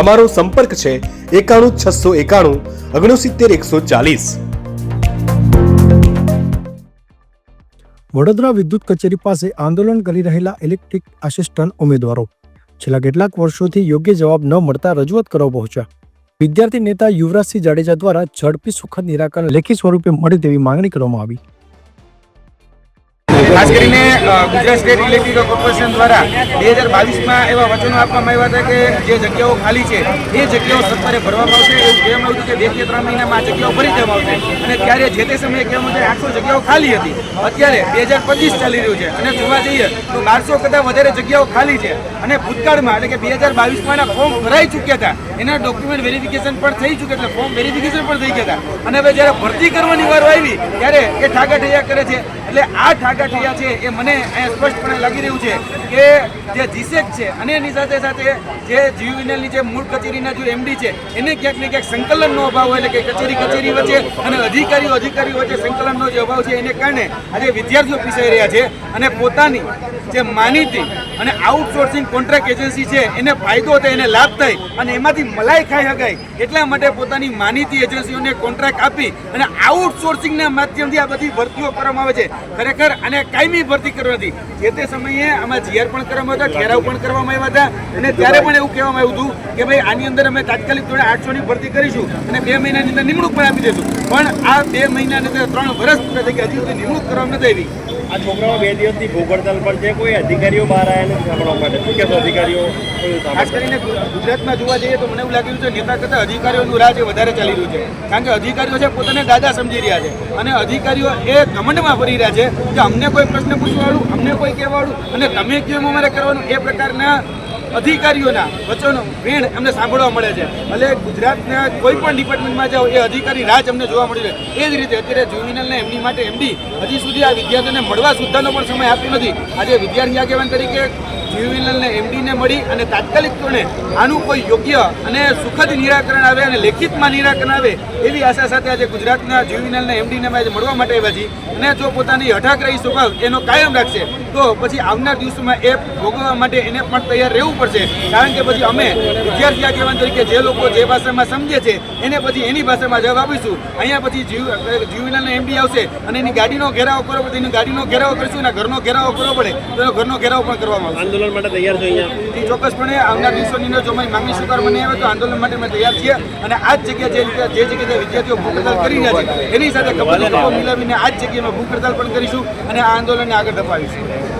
અમારો સંપર્ક છે એકાણું છસો એકાણું ઓગણસિત્તેર એકસો ચાલીસ. વડોદરા વિદ્યુત કચેરી પાસે આંદોલન કરી રહેલા ઇલેક્ટ્રિક આસિસ્ટન્ટ ઉમેદવારો. છેલ્લા કેટલાક વર્ષોથી યોગ્ય જવાબ ન મળતા રજૂઆત કરવા પહોંચ્યા. વિદ્યાર્થી નેતા યુવરાજસિંહ જાડેજા દ્વારા ઝડપી સુખદ નિરાકરણ લેખિત સ્વરૂપે મળે તેવી માંગણી કરવામાં આવી. ગુજરાત સ્ટેટ ઇલેક્ટ્રિકલ કોર્પોરેશન દ્વારા બે હજાર બાવીસમાં એવા વચનો આપવામાં આવ્યા હતા કે જે જગ્યાઓ ખાલી છે, એ જગ્યાઓ સત્વરે ભરવામાં આવશે. એવું કહેવામાં આવ્યું કે બે કે ત્રણ મહિનામાં જગ્યાઓ ભરી દેવામાં આવશે. અને ત્યારે જે તે સમયે કહેવામાં આવ્યું આઠસો જગ્યાઓ ખાલી હતી. અત્યારે બે હજાર પચીસ ચાલી રહ્યું છે. અને જોવા જઈએ તો બારસો કરતાં વધારે જગ્યાઓ ખાલી છે. અને ભૂતકાળમાં, એટલે કે બે હજાર બાવીસમાં એના ફોર્મ ભરાઈ ચૂક્યા હતા. એના ડોક્યુમેન્ટ વેરિફિકેશન પણ થઈ ચૂક્યા એટલે ફોર્મ વેરિફિકેશન પણ થઈ ગયા હતા. અને હવે જ્યારે ભરતી કરવાની વાર આવી, ત્યારે એ ઠાકા ઠૈયા કરે છે. એટલે આ ઠાકા ઠૈયા છે એ મને અહીંયા સ્પષ્ટપણે લાગી રહ્યું છે કે જે જીસેક છે અને એની સાથે સાથે જે જીયુવીએનએલની જે મૂળ કચેરીના જે એમડી છે, એને ક્યાંક ને ક્યાંક સંકલનનો અભાવ એટલે કે કચેરી કચેરી વચ્ચે અને અધિકારીઓ અધિકારીઓ વચ્ચે સંકલનનો જે અભાવ છે, એને કારણે આજે વિદ્યાર્થીઓ પીસાઈ રહ્યા છે અને પોતાની જે માનીતી અને આઉટસોર્સિંગ કોન્ટ્રાક્ટ એજન્સી છે, એને ફાયદો થાય, એને લાભ થાય અને એમાંથી મલાઈ ખાઈ શકાય એટલા માટે પોતાની માનીતી એજન્સીઓને કોન્ટ્રાક્ટ આપી અને આઉટસોર્સિંગના માધ્યમથી આ બધી ભરતીઓ કરવામાં આવે છે. ખરેખર અને કાયમી ભરતી કરવાથી. જે તે સમયે આમાં જીઆર પણ કરવામાં હતા ઠેરાવ પણ કરવામાં આવ્યા હતા. અને ત્યારે પણ એવું કહેવામાં આવ્યું હતું કે ભાઈ, આની અંદર અમે તાત્કાલિક ધોરણે આઠસોની ભરતી કરીશું અને બે મહિનાની અંદર નિમણૂક પણ આપી દઈશું પણ આ બે મહિનાની અંદર ત્રણ વર્ષ પૂરા થઈ ગયા, હજી સુધી નિમણૂક કરવામાં નથી આવી. આ છોકરાઓ બે દિવસથી ભૂગોળતલ પર છે, કોઈ અધિકારીઓ બહાર આવ્યા નથી સાંભળવા માટે. શું કહેશો અધિકારીઓ? ખાસ કરીને ગુજરાતમાં જોવા જઈએ તો મને એવું લાગી રહ્યું છે નેતા કરતાં અધિકારીઓનું રાજ વધારે ચાલી રહ્યું છે. કારણ કે અધિકારીઓ છે, પોતાને દાદા સમજી રહ્યા છે. અને અધિકારીઓ એ ઘમંડમાં ફરી રહ્યા છે કે અમને કોઈ પ્રશ્ન પૂછવાવાળું, અમને કોઈ કહેવાવાળું અને તમે કેમ અમારે કરવાનું? એ પ્રકારના અધિકારીઓના વચનો વેણ અમને સાંભળવા મળે છે. એટલે ગુજરાતના કોઈ પણ ડિપાર્ટમેન્ટમાં જાઓ, એ અધિકારી રાજ અમને જોવા મળી રહે એ જ રીતે અત્યારે જુવિનલને એમની માટે એમડી હજી સુધી આ વિદ્યાર્થીઓને મળવા સુદ્ધાનો પણ સમય આપ્યો નથી. આજે વિદ્યાર્થી આગેવાન તરીકે જ્યુવિનલને એમડીને મળી અને તાત્કાલિક ધોરણે આનું કોઈ યોગ્ય અને સુખદ નિરાકરણ આવે અને લેખિતમાં નિરાકરણ આવે એવી આશા સાથે આજે ગુજરાતના જ્યુવિનલને એમડીને આજે મળવા માટે આવ્યા છીએ. અને જો પોતાની હઠાકરાઈ સ્વભાવ એનો કાયમ રાખશે, તો પછી આવનાર દિવસોમાં એ ભોગવવા માટે એને પણ તૈયાર રહેવું પડશે. કારણ કે પછી અમે વિદ્યાર્થી આગેવાન તરીકે જે લોકો જે ભાષામાં સમજે છે, એને પછી એની ભાષામાં જવાબ આપીશું. અહીંયા પછી જ્યુવિનલને એમડી આવશે અને એની ગાડીનો ઘેરાવો કરવો પડે, એની ગાડીનો ઘેરાવો કરીશું અને ઘરનો ઘેરાવો કરવો પડે, તો ઘરનો ઘેરાવો પણ કરવામાં આવશે. આંદોલન માટે તૈયાર છો અહીંયા? એ ચોક્કસપણે આવનાર દિવસોની અંદર જો અમારી માંગણી સ્વીકારવામાં નહીં આવે તો આંદોલન માટે અમે તૈયાર છીએ અને આ જ જગ્યા જે જે જગ્યાએ વિદ્યાર્થીઓ ભૂખ હડતાલ કરી રહ્યા છે, એની સાથે કપડો મિલાવીને આ જ જગ્યાએ ભૂખ હડતાલ પણ કરીશું અને આ આંદોલનને આગળ ધપાવીશું.